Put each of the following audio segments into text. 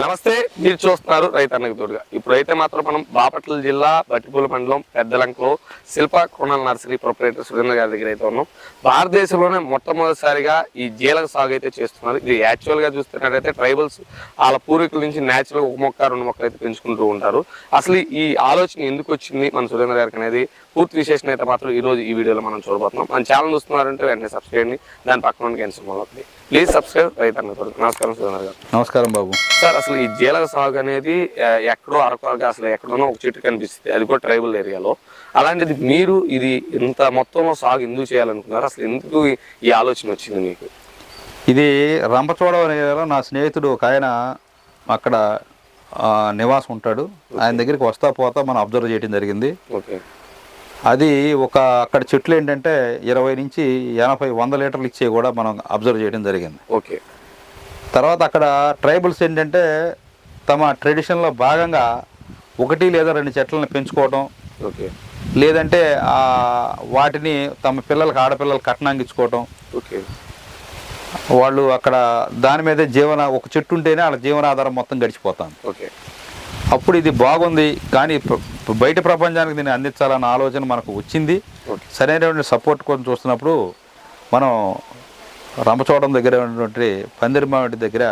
నమస్తే మీరు చూస్తున్నారు రైతన్నకు తోడుగా. ఇప్పుడైతే మాత్రం మనం బాపట్ల జిల్లా బట్టిపూల మండలం పెద్దలంకలో శిల్ప కోణాల నర్సరీ ప్రొపరేటర్ సురేంద్ర గారి దగ్గర అయితే ఉన్నాం. భారతదేశంలోనే మొట్టమొదటిసారిగా ఈ జీలక సాగు అయితే చేస్తున్నారు. ఇది యాక్చువల్గా చూస్తున్నట్టయితే ట్రైబల్స్ వాళ్ళ పూర్వీకుల నుంచి న్యాచురల్ ఒక మొక్క రెండు మొక్కలు అయితే పెంచుకుంటూ ఉంటారు. అసలు ఈ ఆలోచన ఎందుకు వచ్చింది? మన సురేంద్ర గారికి అనేది పూర్తి విశేషం అయితే మాత్రం ఈ రోజు ఈ వీడియోలో మనం చూడబోతున్నాం. మన ఛానల్ చూస్తున్నారంటే వెంటనే సబ్స్క్రైబ్ దాని పక్కన ఉన్న గంట అవుతుంది ప్లీజ్ సబ్స్క్రైబ్ రైతన్న తోడుగా నమస్కారం సురేంద్ర గారు. నమస్కారం బాబు. సార్ అసలు ఈ జీలక సాగు అనేది ఎక్కడో అరకొరగా అసలు ఎక్కడోనో ఒక చెట్టు కనిపిస్తుంది. అది కూడా ట్రైబల్ ఏరియాలో. అలాంటిది మీరు ఇది ఇంత మొత్తంలో సాగు ఎందుకు చేయాలనుకున్నారు? అసలు ఎందుకు ఈ- ఆలోచన వచ్చింది మీకు? ఇది రంపచోడవరం ఏరియాలో నా స్నేహితుడు ఒక ఆయన అక్కడ నివాసం ఉంటాడు. ఆయన దగ్గరికి వస్తా పోతా మనం అబ్జర్వ్ చేయడం జరిగింది. ఓకే. అది ఒక అక్కడ చెట్లు ఏంటంటే ఇరవై నుంచి ఎనభై వంద లీటర్లు ఇచ్చే కూడా మనం అబ్జర్వ్ చేయడం జరిగింది. ఓకే. తర్వాత అక్కడ ట్రైబల్స్ ఏంటంటే తమ ట్రెడిషన్లో భాగంగా ఒకటి లేదా రెండు చెట్లను పెంచుకోవడం ఓకే. లేదంటే వాటిని తమ పిల్లలకు ఆడపిల్లలు కట్నాంగి ఇచ్చుకోవటం. ఓకే. వాళ్ళు అక్కడ దాని మీదే జీవన ఒక చెట్టు ఉంటేనే వాళ్ళ జీవనాధారం మొత్తం గడిచిపోతాను ఓకే. అప్పుడు ఇది బాగుంది కానీ బయట ప్రపంచానికి దీన్ని అందించాలన్న ఆలోచన మనకు వచ్చింది. సరైనటువంటి సపోర్ట్ కోసం చూస్తున్నప్పుడు మనం రంపచోడడం దగ్గర ఉన్నటువంటి పందిరిమావిడి దగ్గర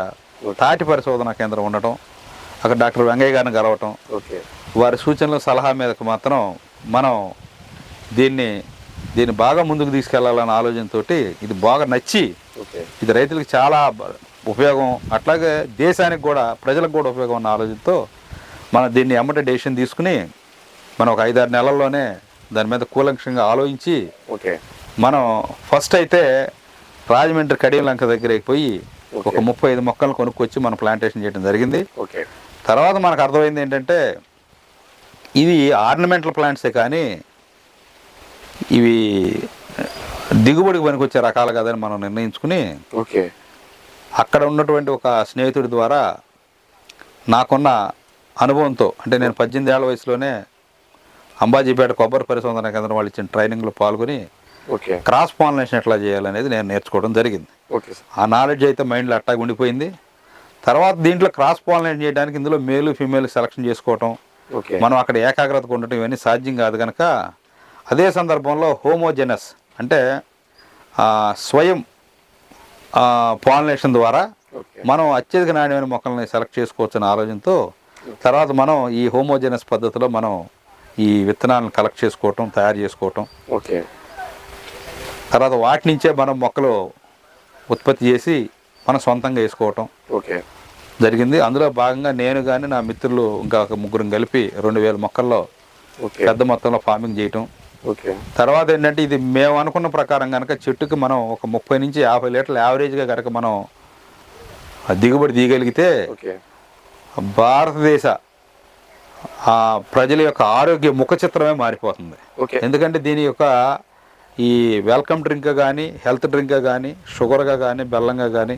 తాటి పరిశోధన కేంద్రం ఉండటం అక్కడ డాక్టర్ వెంగయ్య గారిని కలవటం వారి సూచనలు సలహా మీదకు మాత్రం మనం దీన్ని దీన్ని బాగా ముందుకు తీసుకెళ్ళాలన్న ఆలోచనతోటి ఇది బాగా నచ్చి ఇది రైతులకు చాలా ఉపయోగం. అట్లాగే దేశానికి కూడా ప్రజలకు కూడా ఉపయోగం ఉన్న ఆలోచనతో మనం దీన్ని ఎమ్మట డెసిషన్ తీసుకుని మనం ఒక ఐదారు నెలల్లోనే దాని మీద కూలంక్షంగా ఆలోచించి ఓకే. మనం ఫస్ట్ అయితే రాజమండ్రి కడియం లంక దగ్గరికి పోయి ఒక ముప్పై ఐదు మొక్కలు కొనుక్కొచ్చి మనం ప్లాంటేషన్ చేయడం జరిగింది. ఓకే. తర్వాత మనకు అర్థమైంది ఏంటంటే ఇవి ఆర్నమెంటల్ ప్లాంట్సే కానీ ఇవి దిగుబడికి పనికొచ్చే రకాలు కదని మనం నిర్ణయించుకుని ఓకే. అక్కడ ఉన్నటువంటి ఒక స్నేహితుడి ద్వారా నాకున్న అనుభవంతో అంటే నేను పద్దెనిమిది ఏళ్ళ వయసులోనే అంబాజీపేట కొబ్బరి పరిశోధన కేంద్రం వాళ్ళు ఇచ్చిన ట్రైనింగ్లో పాల్గొని క్రాస్ పాలినేషన్ ఎట్లా చేయాలనేది నేను నేర్చుకోవడం జరిగింది. ఆ నాలెడ్జ్ అయితే మైండ్లో అట్టాగా ఉండిపోయింది. తర్వాత దీంట్లో క్రాస్ పాలినేషన్ చేయడానికి ఇందులో మేలు ఫీమేల్ సెలక్షన్ చేసుకోవటం మనం అక్కడ ఏకాగ్రతగా ఉండటం ఇవన్నీ సాధ్యం కాదు కనుక అదే సందర్భంలో హోమోజెనస్ అంటే స్వయం పాలినేషన్ ద్వారా మనం అత్యధిక నాణ్యమైన మొక్కల్ని సెలెక్ట్ చేసుకోవచ్చనే ఆలోచనతో తర్వాత మనం ఈ హోమోజెనస్ పద్ధతిలో మనం ఈ విత్తనాలను కలెక్ట్ చేసుకోవటం తయారు చేసుకోవటం. ఓకే. తర్వాత వాటి నుంచే మనం మొక్కలు ఉత్పత్తి చేసి మనం సొంతంగా వేసుకోవటం ఓకే. జరిగింది. అందులో భాగంగా నేను కానీ నా మిత్రులు ఇంకా ఒక ముగ్గురు కలిపి రెండు వేల మొక్కల్లో పెద్ద మొత్తంలో ఫార్మింగ్ చేయటం. ఓకే. తర్వాత ఏంటంటే ఇది మేము అనుకున్న ప్రకారం కనుక చెట్టుకి మనం ఒక ముప్పై నుంచి యాభై లీటర్లు యావరేజ్గా కనుక మనం దిగుబడి తీయగలిగితే ఓకే. భారతదేశ ఆ ప్రజల యొక్క ఆరోగ్య ముఖ చిత్రమే మారిపోతుంది. ఎందుకంటే దీని యొక్క ఈ వెల్కమ్ డ్రింక్ కానీ హెల్త్ డ్రింక్ కానీ షుగర్గా కానీ బెల్లంగా కానీ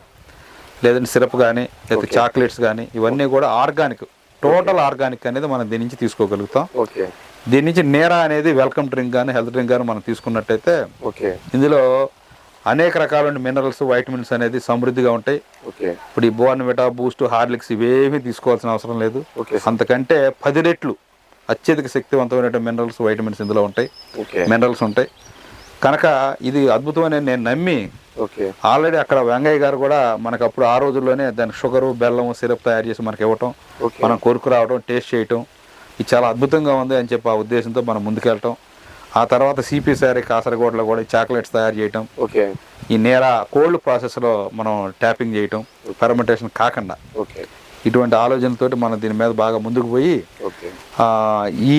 లేదంటే సిరప్ కానీ లేదా చాక్లెట్స్ కానీ ఇవన్నీ కూడా ఆర్గానిక్ టోటల్ ఆర్గానిక్ అనేది మనం దీని నుంచి తీసుకోగలుగుతాం. ఓకే. దీని నుంచి నేరా అనేది వెల్కమ్ డ్రింక్ కానీ హెల్త్ డ్రింక్ కానీ మనం తీసుకున్నట్టయితే ఓకే. ఇందులో అనేక రకాలైన మినరల్స్ వైటమిన్స్ అనేది సమృద్ధిగా ఉంటాయి. ఇప్పుడు ఈ బోర్న్విటా బూస్ట్ హార్లిక్స్ ఇవేమీ తీసుకోవాల్సిన అవసరం లేదు. అంతకంటే పది రెట్లు అత్యధిక శక్తివంతమైన మినరల్స్ వైటమిన్స్ ఇందులో ఉంటాయి. మినరల్స్ ఉంటాయి. కనుక ఇది అద్భుతమైన నేను నమ్మి ఆల్రెడీ అక్కడ వెంగయ్య గారు కూడా మనకు అప్పుడు ఆ రోజుల్లోనే దానికి షుగరు బెల్లం సిరప్ తయారు చేసి మనకి ఇవ్వటం మనం కొరుకు రావడం టేస్ట్ చేయటం ఇది చాలా అద్భుతంగా ఉంది అని చెప్పి ఆ ఉద్దేశంతో మనం ముందుకెళ్ళటం. ఆ తర్వాత సిపి సారీ కాసరగోడలో కూడా చాక్లెట్స్ తయారు చేయటం. ఓకే. ఈ నేరా కోల్డ్ ప్రాసెస్లో మనం ట్యాపింగ్ చేయటం ఫెర్మెంటేషన్ కాకుండా. ఓకే. ఇటువంటి ఆలోచనతోటి మనం దీని మీద బాగా ముందుకు పోయి ఈ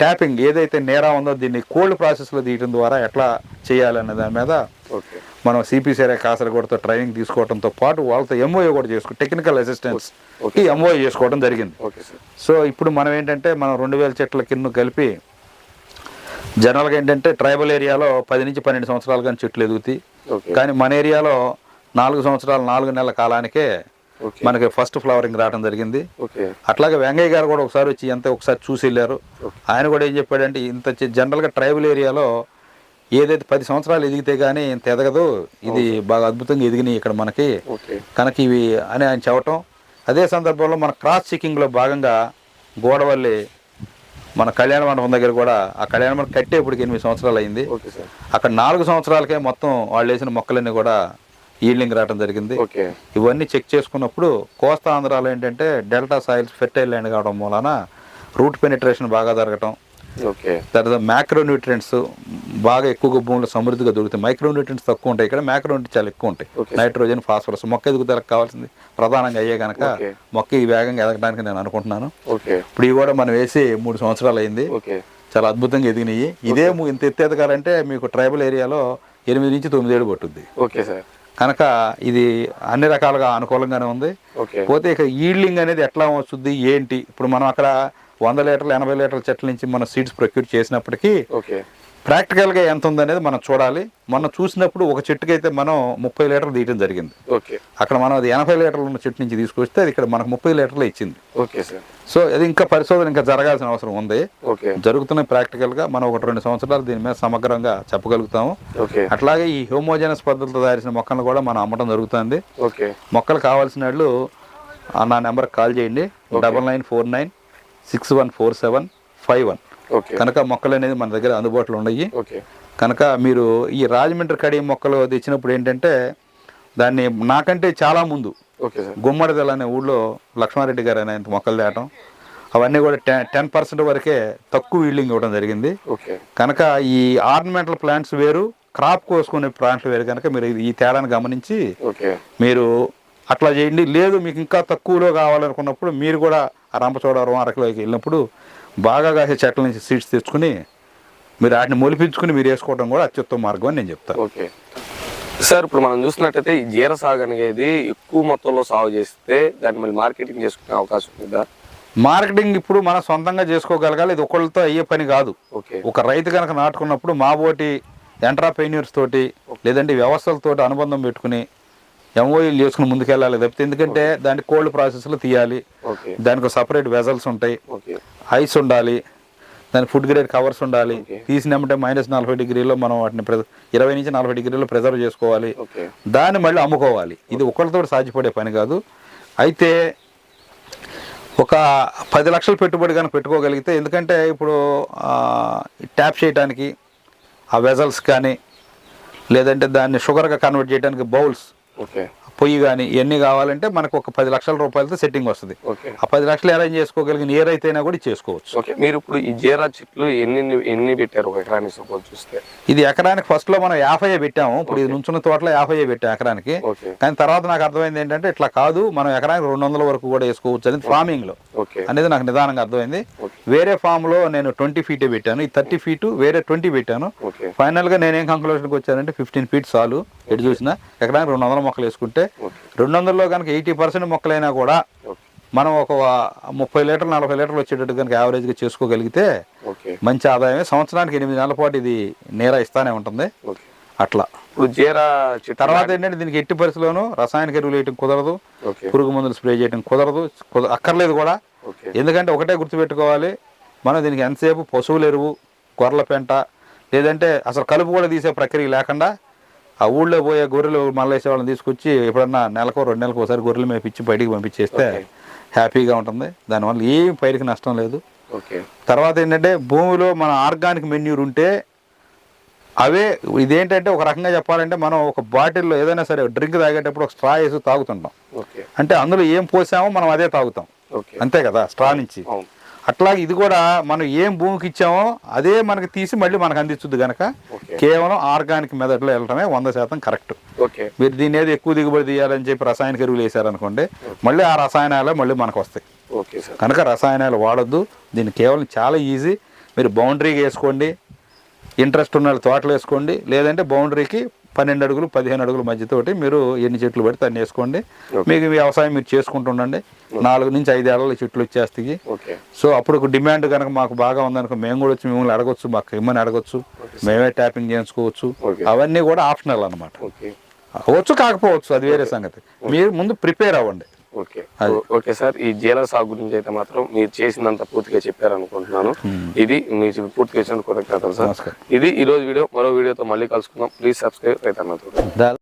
ట్యాపింగ్ ఏదైతే నేరా ఉందో దీన్ని కోల్డ్ ప్రాసెస్లో తీయటం ద్వారా ఎట్లా చేయాలనే దాని మీద మనం సిపిసిఆర్ఐ కాసరగూడతో ట్రైనింగ్ తీసుకోవడంతో పాటు వాళ్ళతో ఎంఓఏ కూడా చేసుకో టెక్నికల్ అసిస్టెన్స్ ఎంఓఏ చేసుకోవడం జరిగింది. సో ఇప్పుడు మనం ఏంటంటే మనం రెండు వేల చెట్ల కింద కలిపి జనరల్గా ఏంటంటే ట్రైబల్ ఏరియాలో పది నుంచి పన్నెండు సంవత్సరాలు కానీ చెట్లు ఎదుగుతాయి. కానీ మన ఏరియాలో నాలుగు సంవత్సరాలు నాలుగు నెలల కాలానికే మనకి ఫస్ట్ ఫ్లవరింగ్ రావడం జరిగింది. అట్లాగే వెంగయ్య గారు కూడా ఒకసారి వచ్చి ఎంత ఒకసారి చూసి వెళ్ళారు. ఆయన కూడా ఏం చెప్పాడంటే ఇంత జనరల్గా ట్రైబల్ ఏరియాలో ఏదైతే పది సంవత్సరాలు ఎదిగితే కానీ ఇంత ఎదగదు. ఇది బాగా అద్భుతంగా ఎదిగినాయి ఇక్కడ మనకి. కనుక ఇవి అని ఆయన చెప్పటం. అదే సందర్భంలో మన క్రాస్ చెకింగ్లో భాగంగా గోడవల్లి మన కళ్యాణ మండపం దగ్గర కూడా ఆ కళ్యాణ మండపం కట్టే ఇప్పటికి ఎనిమిది సంవత్సరాలు అయింది. అక్కడ నాలుగు సంవత్సరాలకే మొత్తం వాళ్ళు వేసిన మొక్కలన్నీ కూడా ఈల్డింగ్ రావడం జరిగింది. ఇవన్నీ చెక్ చేసుకున్నప్పుడు కోస్తా ఆంధ్రాలో ఏంటంటే డెల్టా సాయిల్స్ ఫెర్టైల్ ల్యాండ్ కావడం మూలన రూట్ పెనిట్రేషన్ బాగా జరగటం తర్వాత మ్యాక్రో న్యూట్రియంట్స్ బాగా ఎక్కువగా భూమిలో సమృద్ధిగా దొరుకుతాయి. మైక్రో న్యూట్రియంట్స్ తక్కువ ఉంటాయి ఇక్కడ. మ్యాక్రో న్యూట్రియంట్స్ చాలా ఎక్కువ ఉంటాయి. నైట్రోజన్ ఫాస్ఫరస్ మొక్క ఎదుగుదలకు కావాల్సింది ప్రధానంగా అయ్యే కనుక. మొక్క ఈ వేగంగా ఎదగడానికి నేను అనుకుంటున్నాను. ఇప్పుడు ఇవి కూడా మనం వేసి మూడు సంవత్సరాలు అయింది. చాలా అద్భుతంగా ఎదిగినాయి. ఇదే ఇంత ఎత్తు ఎదగాలంటే మీకు ట్రైబల్ ఏరియాలో ఎనిమిది నుంచి తొమ్మిది ఏడు పట్టుద్ది. ఓకే సార్ కనుక ఇది అన్ని రకాలుగా అనుకూలంగానే ఉంది. పోతే ఇక ఈల్డింగ్ అనేది ఎట్లా వస్తుంది ఏంటి? ఇప్పుడు మనం అక్కడ వంద లీటర్లు ఎనభై లీటర్ల చెట్ల నుంచి మనం సీడ్స్ ప్రొక్యూర్ చేసినప్పటికీ ప్రాక్టికల్గా ఎంత ఉందనేది మనం చూడాలి. మొన్న చూసినప్పుడు ఒక చెట్టుకైతే మనం ముప్పై లీటర్లు తీయడం జరిగింది. అక్కడ మనం అది ఎనభై లీటర్లు ఉన్న చెట్టు నుంచి తీసుకొస్తే అది ఇక్కడ మనకు ముప్పై లీటర్లు ఇచ్చింది. Okay sir. సో అది ఇంకా పరిశోధన ఇంకా జరగాల్సిన అవసరం ఉంది. జరుగుతున్న ప్రాక్టికల్గా మనం ఒక రెండు సంవత్సరాలు దీని మీద సమగ్రంగా చెప్పగలుగుతాము. అట్లాగే ఈ హోమోజనస్ పద్ధతిలో తయారు మొక్కలను కూడా మనం అమ్మటం జరుగుతుంది. ఓకే. మొక్కలు కావాల్సిన వాళ్ళు నా నెంబర్కి కాల్ చేయండి. Double nine four nine six one four seven five one. కనుక మొక్కలు అనేది మన దగ్గర అందుబాటులో ఉన్నాయి. కనుక మీరు ఈ రాజమండ్రి కడి మొక్కలు తెచ్చినప్పుడు ఏంటంటే దాన్ని నాకంటే చాలా ముందు గుమ్మడిదల అనే ఊళ్ళో లక్ష్మారెడ్డి గారు అనే మొక్కలు తేయటం అవన్నీ కూడా టెన్ టెన్ పర్సెంట్ వరకే తక్కువ ఈల్డింగ్ ఇవ్వడం జరిగింది. కనుక ఈ ఆర్నమెంటల్ ప్లాంట్స్ వేరు క్రాప్ కోసుకునే ప్లాంట్లు వేరు కనుక మీరు ఈ తేడాను గమనించి మీరు అట్లా చేయండి. లేదు మీకు ఇంకా తక్కువలో కావాలనుకున్నప్పుడు మీరు కూడా ఆ రంపచోడవరం అరకిలోకి వెళ్ళినప్పుడు బాగా కాసే చెట్ల నుంచి సీడ్స్ తెచ్చుకుని మీరు వాటిని మొలిపించుకుని మీరు వేసుకోవడం కూడా అత్యుత్తమ మార్గం అని నేను చెప్తాను ఓకే. సార్ ఇప్పుడు మనం చూసినట్టయితే ఈ జీర సాగు అనేది ఎక్కువ మొత్తంలో సాగు చేస్తే దాన్ని మళ్ళీ మార్కెటింగ్ చేసుకునే అవకాశం ఉందా? మార్కెటింగ్ ఇప్పుడు మనం సొంతంగా చేసుకోగలగాలి. ఇది ఒకళ్ళతో అయ్యే పని కాదు. ఓకే. ఒక రైతు కనుక నాటుకున్నప్పుడు మా బోటి ఎంటర్ప్రైన్యూర్స్ తోటి లేదంటే వ్యవస్థలతోటి అనుబంధం పెట్టుకుని ఎంఓఈలు చేసుకుని ముందుకెళ్ళాలి తప్పితే ఎందుకంటే దానికి కోల్డ్ ప్రాసెస్లో తీయాలి. దానికి సపరేట్ వెజల్స్ ఉంటాయి. ఐస్ ఉండాలి. దాని ఫుడ్ గ్రేడ్ కవర్స్ ఉండాలి. తీసినామంటే మైనస్ నలభై డిగ్రీలో మనం వాటిని ఇరవై నుంచి నలభై డిగ్రీలో ప్రిజర్వ్ చేసుకోవాలి. దాన్ని మళ్ళీ అమ్ముకోవాలి. ఇది ఒకరితో సాధ్యపడే పని కాదు. అయితే ఒక పది లక్షలు పెట్టుబడి కనుక పెట్టుకోగలిగితే ఎందుకంటే ఇప్పుడు ట్యాప్ చేయడానికి ఆ వెజల్స్ కానీ లేదంటే దాన్ని షుగర్గా కన్వర్ట్ చేయడానికి బౌల్స్ పొయ్యి కానీ ఇవన్నీ కావాలంటే మనకు ఒక పది లక్షల రూపాయలతో సెట్టింగ్ వస్తుంది. ఆ పది లక్షలు అరేంజ్ చేసుకోగలిగిన ఏ రైతైనా కూడా చేసుకోవచ్చు మీరు ఇప్పుడు ఈ జీరా చెట్లు ఎన్ని ఎన్ని పెట్టారు ఎకరానికి సపోజ్ చూస్తే? ఇది ఎకరానికి ఫస్ట్లో మనం యాభై పెట్టాము. ఇప్పుడు ఇది నుంచున్న తోటలో యాభై పెట్టాం ఎకరానికి. కానీ తర్వాత నాకు అర్థమైంది ఏంటంటే ఇట్లా కాదు మనం ఎకరానికి రెండు వందల వరకు కూడా వేసుకోవచ్చు అనేది ఫార్మింగ్లో. అనేది నాకు నిదానంగా అర్థమైంది. వేరే ఫామ్లో నేను ట్వంటీ ఫీటే పెట్టాను. ఈ థర్టీ ఫీట్ వేరే ట్వంటీ పెట్టాను. ఫైనల్గా నేనేం కంక్లూషన్కి వచ్చానంటే ఫిఫ్టీన్ ఫీట్ చాలు. ఎటు చూసినా ఎకరానికి రెండు వందల మొక్కలు వేసుకుంటే రెండు వందల్లో కనుక ఎయిటీ పర్సెంట్ మొక్కలైనా కూడా మనం ఒక ముప్పై లీటర్లు నలభై లీటర్లు వచ్చేటట్టు కనుక యావరేజ్గా చేసుకోగలిగితే మంచి ఆదాయమే. సంవత్సరానికి ఎనిమిది నెలల పాటు ఇది నేరా ఇస్తానే ఉంటుంది. అట్లా. ఇప్పుడు జీరా తర్వాత ఏంటంటే దీనికి ఎట్టి పరిస్థితుల్లోనూ రసాయనిక ఎరువులు వేయటం కుదరదు. పురుగు మందులు స్ప్రే చేయడం కుదరదు. కుద- అక్కర్లేదు కూడా. ఎందుకంటే ఒకటే గుర్తుపెట్టుకోవాలి మనం దీనికి ఎంతసేపు పశువుల ఎరువు గొర్రెల పెంట లేదంటే అసలు కలుపు కూడా తీసే ప్రక్రియ లేకుండా ఆ ఊళ్ళో పోయే గొర్రెలు మళ్ళేసే వాళ్ళని తీసుకొచ్చి ఎప్పుడన్నా నెలకు రెండు నెలలకు ఒకసారి గొర్రెలు మేపిచ్చి బయటికి పంపించేస్తే. హ్యాపీగా ఉంటుంది. దానివల్ల ఏం పైరికి నష్టం లేదు. ఓకే. తర్వాత ఏంటంటే భూమిలో మన ఆర్గానిక్ మెన్యూర్ ఉంటే అవే ఇదేంటంటే ఒక రకంగా చెప్పాలంటే మనం ఒక బాటిల్లో ఏదైనా సరే డ్రింక్ తాగేటప్పుడు ఒక స్ట్రా వేసి తాగుతుంటాం. అంటే అందులో ఏం పోసామో మనం అదే తాగుతాం. అంతే కదా స్ట్రా నుంచి అవును. అట్లా ఇది కూడా మనం ఏం భూమికి ఇచ్చామో అదే మనకి తీసి మళ్ళీ మనకు అందిస్తుంది కనుక కేవలం ఆర్గానిక్ మెథడ్లో వెళ్ళటమే వంద శాతం కరెక్ట్. ఓకే. మీరు దీని ఏది ఎక్కువ దిగుబడి తీయాలని చెప్పి రసాయనిక ఎరువులు వేసారనుకోండి మళ్ళీ ఆ రసాయనాలే మళ్ళీ మనకు వస్తాయి. కనుక రసాయనాలు వాడొద్దు దీన్ని కేవలం చాలా ఈజీ. మీరు బౌండరీకి వేసుకోండి ఇంట్రెస్ట్ ఉన్న వాళ్ళు తోటలు వేసుకోండి లేదంటే బౌండరీకి పన్నెండు అడుగులు పదిహేను అడుగుల మధ్యతోటి మీరు ఎన్ని చెట్లు పెడితే అన్ని వేసుకోండి. మీకు వ్యవసాయం మీరు చేసుకుంటుండండి నాలుగు నుంచి ఐదు ఏళ్ళ చెట్లు వచ్చేస్తాయి. ఓకే. సో అప్పుడు డిమాండ్ కనుక మాకు బాగా ఉందనుకో మేము కూడా వచ్చి మిమ్మల్ని అడగొచ్చు మాకు ఇమ్మని అడగొచ్చు మేమే ట్యాపింగ్ చేయించుకోవచ్చు. అవన్నీ కూడా ఆప్షనల్ అన్నమాట. ఓకే. అవ్వచ్చు కాకపోవచ్చు అది వేరే సంగతి. మీరు ముందు ప్రిపేర్ అవ్వండి. ఓకే. Okay sir. ఈ జీరా సాగు గురించి అయితే మాత్రం మీరు చేసినంత పూర్తిగా చెప్పారు అనుకుంటున్నాను ఇది మీరు పూర్తిగా ఇచ్చిన కృతజ్ఞతలు సార్. ఇది ఈ రోజు వీడియో. మరో వీడియోతో మళ్ళీ కలుసుకుందాం. Please subscribe the-